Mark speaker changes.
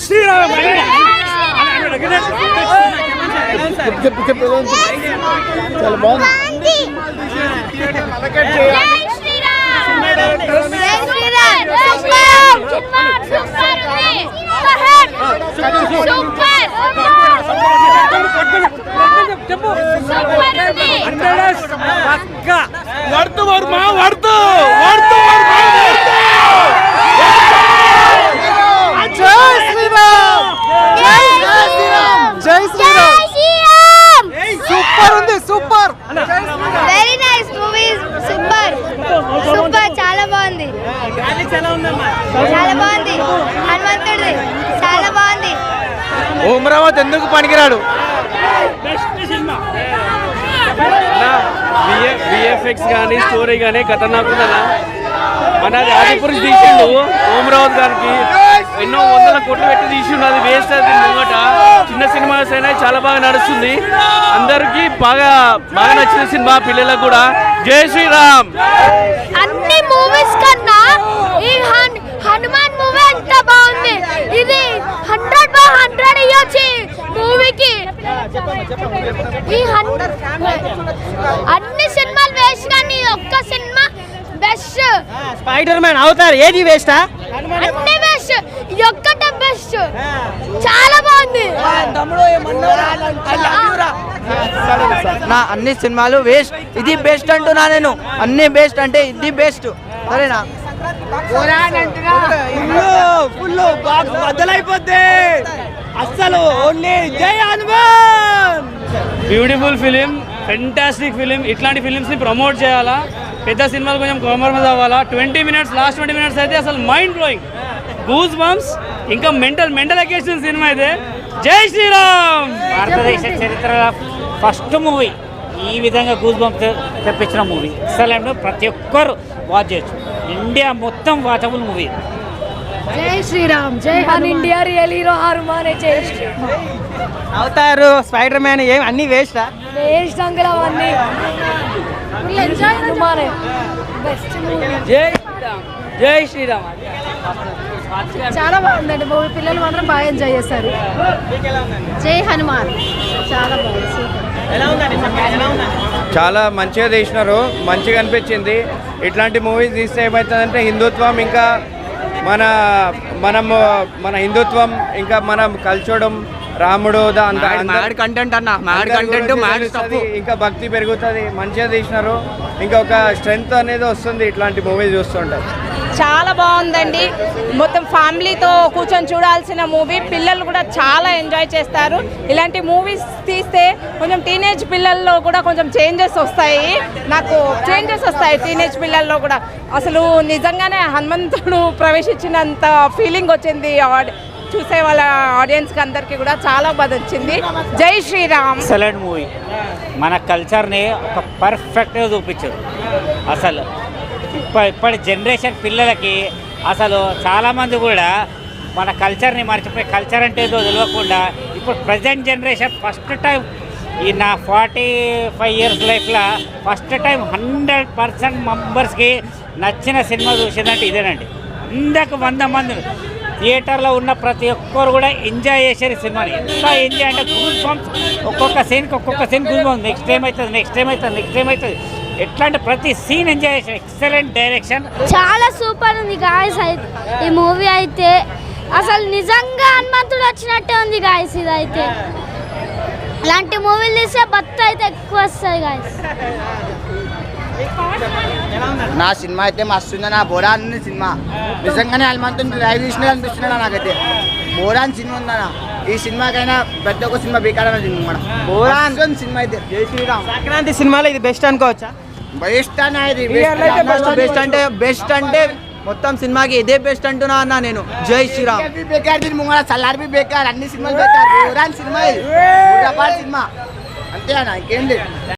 Speaker 1: శ్రీరామ్
Speaker 2: చెప్పు చెప్పు? చాలా బాగుంది
Speaker 3: జై శ్రీరామ్. జై Shri Ram super super super super super super ఉంది
Speaker 1: worth Varma worth worth Varma
Speaker 2: జై శ్రీరామ్ జై శ్రీరామ్ జై శ్రీరామ్
Speaker 3: జై శ్రీరామ్
Speaker 2: సూపర్ ఉంది super
Speaker 3: very nice movie super super చాలా బాగుంది చాలా బాగుంది. హనుమంతుడిది. చాలా బాగుంది.
Speaker 2: ఓమరావత్ ఎందుకు పనికిరాడు?
Speaker 4: విఎఫ్ఎక్స్ కానీ స్టోరీ కానీ ఖతర్నాక్ ఉందన్న మన ఆదిపురుష్ తీసిండు. ఓమరావత్ గారికి ఎన్నో వందల కోట్లు పెట్టి తీసిండు. అది వేస్ట్ అది ముంగట. చిన్న సినిమాస్ అయినా చాలా బాగా నడుస్తుంది. అందరికీ బాగా బాగా నచ్చిన సినిమా పిల్లలకు కూడా. జై శ్రీరామ్!
Speaker 3: అన్ని మూవీస్ కన్నా ఈ హన్- హనుమాన్ మూవీ బాగుంది ఇది హండ్రెడ్ బై హండ్రెడ్ ఇవ్వచ్చు మూవీకి. ఈ అన్ని సినిమాలు వేస్ట్ కానీ ఒక్క సినిమా బెస్ట్
Speaker 5: స్పైడర్ మ్యాన్ అవుతారు ఏది వేస్టా?
Speaker 3: అన్ని బెస్ట్ ఇది ఒక్కటే బెస్ట్ చాలా బాగుంది.
Speaker 6: నా అన్ని సినిమాలు వేస్ట్. ఇది బెస్ట్ అంటున్నా నేను. అన్ని బెస్ట్ అంటే ఇది బెస్ట్ సరేనా?
Speaker 5: బాక్స్ బద్దలైపోద్ది అస్సలు ఓన్లీ జై Hanuman!
Speaker 4: Beautiful film fantastic film ఇట్లాంటి ఫిలిమ్స్ని ప్రమోట్ చేయాలా? పెద్ద సినిమాలు కొంచెం కాంప్రమైజ్ అవ్వాలా? Twenty minutes last twenty minutes అయితే అసలు మైండ్ బ్లోయింగ్ గూస్ బంప్స్ ఇంకా మెంటల్ మెంటల్ ఎకేషన్ సినిమా అయితే. జై శ్రీరామ్!
Speaker 7: భారతదేశ చరిత్రలో ఫస్ట్ మూవీ ఈ విధంగా గూస్ బంప్ తెప్పించిన మూవీ అసలు ప్రతి ఒక్కరు వాచ్ చేయొచ్చు. ఇండియా మొత్తం వాచబుల్ మూవీ
Speaker 8: జై శ్రీరామ్ జై హన్ ఇండియా రియల్ హీరో హనుమానే జై శ్రీరామ్.
Speaker 5: అవుతారు స్పైడర్ మ్యాన్ ఏం అన్ని వేస్టా?
Speaker 8: వేస్ట్ అంకుల్ అవన్నీ. ఫుల్ ఎంజాయ్ హనుమానే. బెస్ట్ మూవీ
Speaker 5: జై శ్రీరామ్ జై శ్రీరామ్.
Speaker 8: చాలా బాగుందండి. మూవీ పిల్లలు మాత్రం బాగా ఎంజాయ్ చేస్తారు. జై హనుమాన్. చాలా బాగుంది. సూపర్
Speaker 9: చాలా మంచిగా తీసినారు. మంచిగా అనిపించింది. ఇట్లాంటి మూవీస్ తీస్తే ఏమవుతుందంటే హిందుత్వం ఇంకా మన మనము మన హిందుత్వం ఇంకా మనం కల్చడం రాముడు
Speaker 6: మ్యాడ్ కంటెంట్ అన్న మ్యాడ్ కంటెంట్ మ్యాడ్.
Speaker 9: ఇంకా భక్తి పెరుగుతుంది మంచిగా తీసినారు ఇంకా ఒక స్ట్రెంగ్త్ అనేది వస్తుంది ఇట్లాంటి మూవీస్ చూస్తుంటే
Speaker 10: చాలా బాగుందండి. మొత్తం ఫ్యామిలీతో కూర్చొని చూడాల్సిన మూవీ. పిల్లలు కూడా చాలా ఎంజాయ్ చేస్తారు. ఇలాంటి మూవీస్ తీస్తే కొంచెం టీనేజ్ పిల్లల్లో కూడా కొంచెం చేంజెస్ వస్తాయి. నాకు చేంజెస్ వస్తాయి టీనేజ్ పిల్లల్లో కూడా. అసలు నిజంగానే హనుమంతుడు ప్రవేశించినంత ఫీలింగ్ వచ్చింది. ఆడి- చూసే వాళ్ళ ఆడియన్స్కి అందరికీ కూడా చాలా బాధ వచ్చింది. జై శ్రీరామ్.
Speaker 7: ఎక్సలెంట్ మూవీ మన కల్చర్ని ఒక పర్ఫెక్ట్గా చూపించారు అసలు ఇప్పటి జనరేషన్ పిల్లలకి అసలు చాలామంది కూడా మన కల్చర్ని మర్చిపోయి కల్చర్ అంటే ఏదో తెలియకుండా ఇప్పుడు ప్రజెంట్ జనరేషన్ ఫస్ట్ టైం ఈ నా ఫార్టీ ఫైవ్ ఇయర్స్ లైఫ్లో ఫస్ట్ టైం హండ్రెడ్ పర్సెంట్ మెంబర్స్కి నచ్చిన సినిమా చూసిందంటే ఇదేనండి. ఇందాక వంద మంది థియేటర్లో ఉన్న ప్రతి ఒక్కరు కూడా ఎంజాయ్ చేశారు ఈ సినిమాని. ఎంత ఎంజాయ్ అంటే గూస్ బంప్స్ ఒక్కొక్క సీన్కి ఒక్కొక్క సీన్ గూస్ నెక్స్ట్ టైం అవుతుంది నెక్స్ట్ టైం అవుతుంది నెక్స్ట్ టైం అవుతుంది ఎట్లా అంటే ప్రతి సీన్ ఎంజాయ్ చేశారు ఎక్సలెంట్ డైరెక్షన్
Speaker 3: చాలా సూపర్ ఉంది గాయస్ ఈ మూవీ అయితే. అసలు నిజంగా హనుమంతుడు వచ్చినట్టే ఉంది గాయస్ ఇది అయితే ఇలాంటి మూవీలు తీస్తే బత్ అయితే ఎక్కువ వస్తుంది గాయస్
Speaker 6: నా సినిమా అయితే మస్తు ఉంది నా బోరాన్ ఉంది సినిమా. నిజంగానే హనుమంతుని డ్రైవ్ చేసినట్టు అనిపిస్తున్నాడు నాకైతే. బోరాన్ సినిమా ఉందన్న ఈ సినిమాకైనా పెద్ద ఒక సినిమా బీకాడన సినిమా మన బోరాన్ సినిమా అయితే. జై శ్రీరామ్.
Speaker 5: సంక్రాంతి సినిమాలో ఇది బెస్ట్ అనుకోవచ్చా?
Speaker 6: బెస్ట్
Speaker 5: best
Speaker 6: బెస్ట్ అంటే బెస్ట్ అంటే మొత్తం సినిమాకి ఇదే బెస్ట్ అంటున్నా అన్న నేను. జై శ్రీరామ్. బేకార్ దీని సల్లార్ బి బేకార్ అన్ని సినిమాలు బేకార్. సినిమా సినిమా. అంతే అన్న ఇంకేం లేదు.